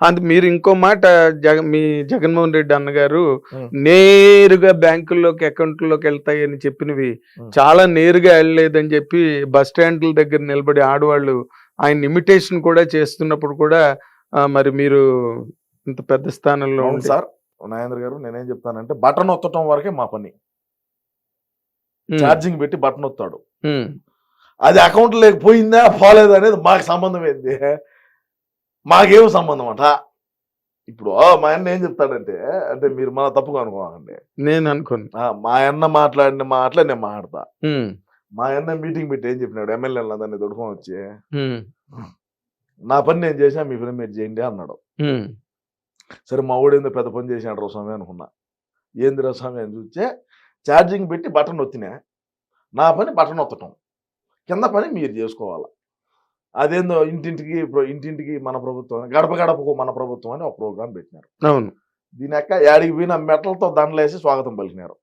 అందు మీరు ఇంకో మాట జగ మీ జగన్మోహన్ రెడ్డి అన్నగారు. నేరుగా బ్యాంకుల్లోకి అకౌంట్లోకి వెళ్తాయని చెప్పినవి. చాలా నేరుగా వెళ్ళలేదని చెప్పి బస్ స్టాండ్ల దగ్గర నిలబడి ఆడవాళ్ళు ఆయన ఇమిటేషన్ కూడా చేస్తున్నప్పుడు కూడా మరి మీరు ఇంత పెద్ద స్థానంలో ఉండి- సార్ నాగేంద్ర గారు నేనేం చెప్తానంటే బటన్ ఒత్తటం వరకే మా పని. ఛార్జింగ్ పెట్టి బటన్ ఒత్తాడు. అది అకౌంట్ లేకపోయిందా పోలేదా అనేది మాకు సంబంధం ఏంది మాకేం సంబంధం అంట? ఇప్పుడు మా అన్న ఏం చెప్తాడంటే అంటే మీరు మన తప్పుగా అనుకోకండి. నేను అనుకోను. మా అన్న మాట్లాడిన మాటలే నేను మాట్లాడతా. మా అన్న మీటింగ్ పెట్టి ఏం చెప్పినాడు? ఎమ్మెల్యేలు అందరినీ దొడుకొని వచ్చి. నా పని నేను చేసా మీ పని మీరు చేయండి అన్నాడు. సరే మా వాడు ఏందో పెద్ద పని చేసినాడు రా స్వామి అనుకున్నా. ఏంది రా స్వామి అని చూస్తే ఛార్జింగ్ పెట్టి బటన్ ఒత్తినా నా పని బటన్ ఒత్తటం కింద పని మీరు చేసుకోవాలి. అదేందో ఇంటింటికి ఇంటింటికి మన ప్రభుత్వం గడప గడపకు మన ప్రభుత్వం అని ఒక ప్రోగ్రాం పెట్టినారు అవును దీని యొక్క యాడికి పోయిన మెటలతో దండలేసి స్వాగతం పలికినారు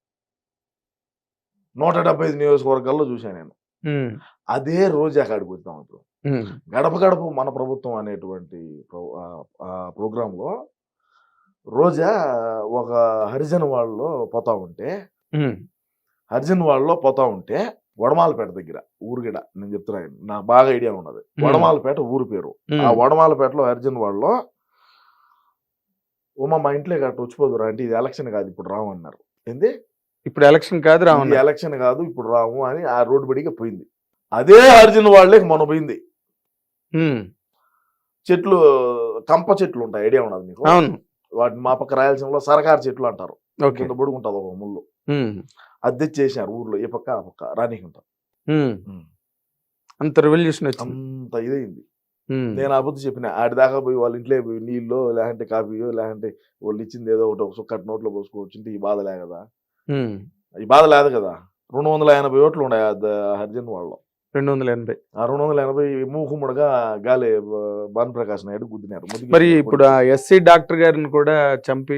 నూట డెబ్బై ఐదు నియోజకవర్గాల్లో చూశాను నేను. అదే రోజు అక్కడికి వచ్చాం ఇప్పుడు. గడప గడప మన ప్రభుత్వం అనేటువంటి ప్రోగ్రాంలో రోజా ఒక హరిజన్ వాళ్ళలో పోతా ఉంటే. హరిజన్ వాళ్ళలో పోతా ఉంటే వడమాలపేట దగ్గర ఊరుగిడ నేను చెప్తున్నాను నాకు బాగా ఐడియా ఉన్నది. వడమాలపేట ఊరు పేరు. ఆ వడమాలపేటలో హరిజన్ వాళ్ళలో ఉమా మా ఇంట్లో గట్ట వచ్చిపోదురా అంటే ఇది ఎలక్షన్ కాదు ఇప్పుడు రాము అన్నారు. ఏంది? ఇప్పుడు ఎలక్షన్ కాదు రావణ ఎలక్షన్ కాదు ఇప్పుడు రాము అని ఆ రోడ్డు బడిగా పోయింది. అదే హరిజన్ వాళ్ళే మొన్న పోయింది. చెట్లు కంప చెట్లు ఉంటాయి ఐడియా ఉన్నది మీకు అవును. వాటిని మా పక్క రాయలసీమలో సరకారు చెట్లు అంటారు. కింద బొడుగుంటుంది ఒక ముళ్ళు. ఉం. అది తెచ్చేసారు ఊర్లో ఈ పక్క ఆ పక్క రానికుంటా. అంత రెవల్యూషన్ అంత ఇదైంది. నేను అబద్ధం చెప్పిన ఆడి దాకా పోయి వాళ్ళ ఇంట్లో పోయి నీళ్ళు లేదంటే కాఫీయో లేదంటే వాళ్ళు ఇచ్చింది ఏదో ఒకటి ఒక సుక్కటి నోట్లో పోసుకోవచ్చు ఈ బాధ లే కదా. ఈ బాధ లేదు కదా? రెండు వందల ఎనభై ఓట్లు ఉన్నాయి హరిజన్ వాళ్ళు రెండు వందల ఎనభై. ఆ రెండు వందల ఎనభై మూకుముడుగా గాలి భాను ప్రకాష్ నాయుడు గుద్దినారు. మరి ఇప్పుడు ఎస్సీ డాక్టర్ గారిని కూడా చంపి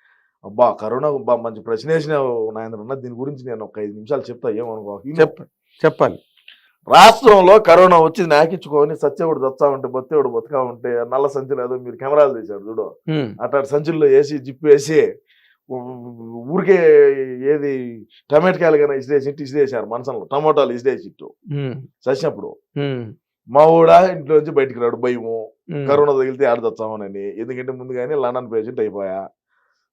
అబ్బా! కరోనా మంచి ప్రశ్న వేసినావు నాయన దీని గురించి నేను ఒక ఐదు నిమిషాలు చెప్తా ఏమనుకో? చెప్ప చెప్పాలి. రాష్ట్రంలో కరోనా వచ్చి నాకించుకొని సత్యవుడు దత్తా ఉంటే బత్తేవుడు బతుకా ఉంటే నల్ల సంచులు ఏదో మీరు కెమెరాలు తీశారు చూడు. అట్లాంటి సంచుల్లో వేసి జిప్పు వేసి ఊరికే ఏది టమాటకాయలు కానీ ఇసిరేసి ఇటు ఇసిరేసారు మనసంలో. టమోటాలు ఇసిరేసి ఇట్టు ఉం. చచ్చినప్పుడు. మా ఊడా ఇంట్లో నుంచి బయటికి రాడు భయము. కరోనా తగిలితే ఆడదచ్చామనని ఎందుకంటే ముందుగానే లండన్ పేషెంట్ అయిపోయా.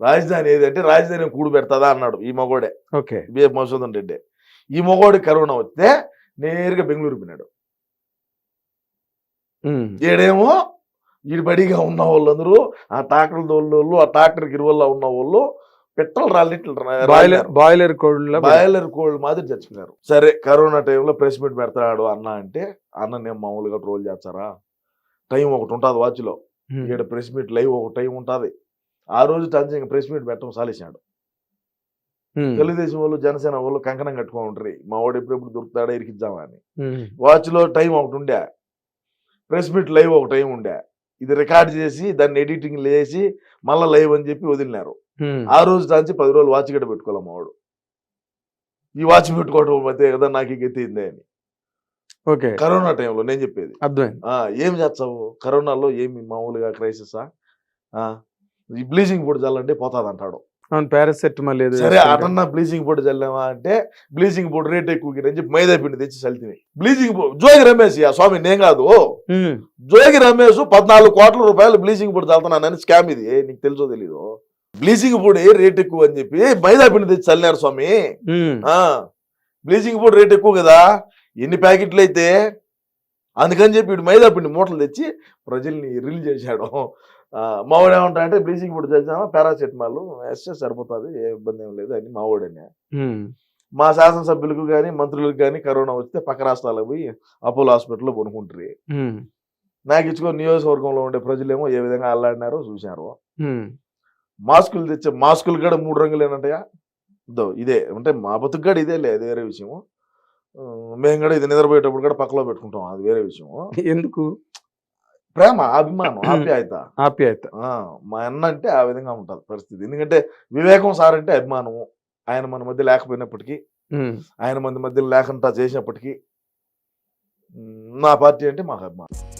రాజధాని ఏదంటే రాజధాని కూడు పెడతాదా అన్నాడు ఈ మగోడే. ఓకే. బి మధుసూదన్ రెడ్డి. ఈ మగోడి కరోనా వస్తే నేరుగా బెంగళూరు పోయినాడు. ఉం. ఈడేమో ఈడు బడిగా ఉన్న వాళ్ళందరూ ఆ ట్రాక్టర్ దోళ్ళు ఆ ట్రాక్టర్ గిరువల్లో ఉన్న వాళ్ళు పెట్రోల్ రాలిట్లు బాయిలర్ బాయిలర్ కోడ్ల బాయిలర్ కోల్డ్ మాదిరి చచ్చిపోయారు సరే కరోనా టైంలో ప్రెస్ మీట్ పెడతాడు అన్న అంటే అన్న నేను మామూలుగా ట్రోల్ చేస్తారా? టైం ఒకటి ఉంటుంది వాచ్లో. ఈడ ప్రెస్ మీట్ లైవ్ ఒక టైం ఉంటుంది. ఆ రోజు టంచింగ్ ప్రెస్ మీట్ పెట్టడం సాలేసాడు తెలుగుదేశం వాళ్ళు జనసేన వాళ్ళు కంకణం కట్టుకొని ఉంటారు మా వాడు ఎప్పుడెప్పుడు దొరుకుతాడా ఇరికిద్దామా అని. వాచ్లో టైం ఒకటి ఉండే. ప్రెస్ మీట్ లైవ్ ఒక టైం ఉండే. ఇది రికార్డ్ చేసి దాన్ని ఎడిటింగ్ లేసి మళ్ళీ లైవ్ అని చెప్పి వదిలినారు. ఆ రోజు దాంచి పది రోజులు వాచ్ గడ్డ పెట్టుకోవాలి మావాడు ఈ వాచ్ పెట్టుకోవడం మధ్య కదా నాకు ఈ గతి అయింది అని. ఓకే. కరోనా టైంలో నేను చెప్పేది. అర్థమైంది. ఏం చేస్తావు? కరోనాలో ఏమి మామూలుగా క్రైసిసా? ఈ బ్లీచింగ్ పొడి చల్లంటే పోతాది అంటాడు అవును పారాసెటమాల్ ఏదో సరే. అటన్నా బ్లీచింగ్ పొడి చల్లామా అంటే బ్లీచింగ్ పొడి రేట్ ఎక్కువ అని చెప్పి మైదా పిండి తెచ్చి చల్లితిని బ్లీచింగ్ పొడి జోగి రమేష్ ఆ స్వామి నేను కాదు. జోగి రమేష్ పద్నాలుగు కోట్ల రూపాయలు బ్లీచింగ్ పొడి చల్లుతున్నానని స్కామ్ ఇది. నీకు తెలుసో తెలీదు? బ్లీచింగ్ పొడి రేట్ ఎక్కువ అని చెప్పి మైదా పిండి తెచ్చి చల్లినారు స్వామి. బ్లీచింగ్ పౌడర్ రేట్ ఎక్కువ కదా? ఎన్ని ప్యాకెట్లు అయితే అందుకని చెప్పి వీడు మైదా పిండి మూటలు తెచ్చి ప్రజల్ని రిల్ చేశాడు. మావాడు ఏమంటా అంటే బ్లీచింగ్ పౌడర్ చేసామా పారాసెటమాల్? వేస్తే సరిపోతుంది ఏ ఇబ్బంది ఏం లేదు అని మావాడని మా శాసనసభ్యులకు కానీ మంత్రులకు కానీ కరోనా వస్తే పక్క రాష్ట్రాలకు పోయి అపోలో హాస్పిటల్లో కొనుక్కుంటారు. నాకు ఇచ్చుకో నియోజకవర్గంలో ఉండే ప్రజలేమో ఏ విధంగా అల్లాడినారో చూశారు. మాస్కులు తెచ్చే మాస్కులు కూడా మూడు రంగులు ఏంటంటయా ఇదో. అంటే మా బతుకు కూడా ఇదే లే అది వేరే విషయము. మేము కూడా ఇది నిద్రపోయేటప్పుడు కూడా పక్కలో పెట్టుకుంటాం. అది వేరే విషయము ఎందుకు? ప్రేమ అభిమానం ఆప్యాయత. ఆప్యాయత. ఆ, మా అన్న అంటే ఆ విధంగా ఉంటుంది పరిస్థితి. ఎందుకంటే వివేకం సార్ అంటే అభిమానము ఆయన మన మధ్య లేకపోయినప్పటికీ ఆయన మన మధ్య లేకుండా చేసినప్పటికీ నా పార్టీ అంటే మాకు అభిమానం.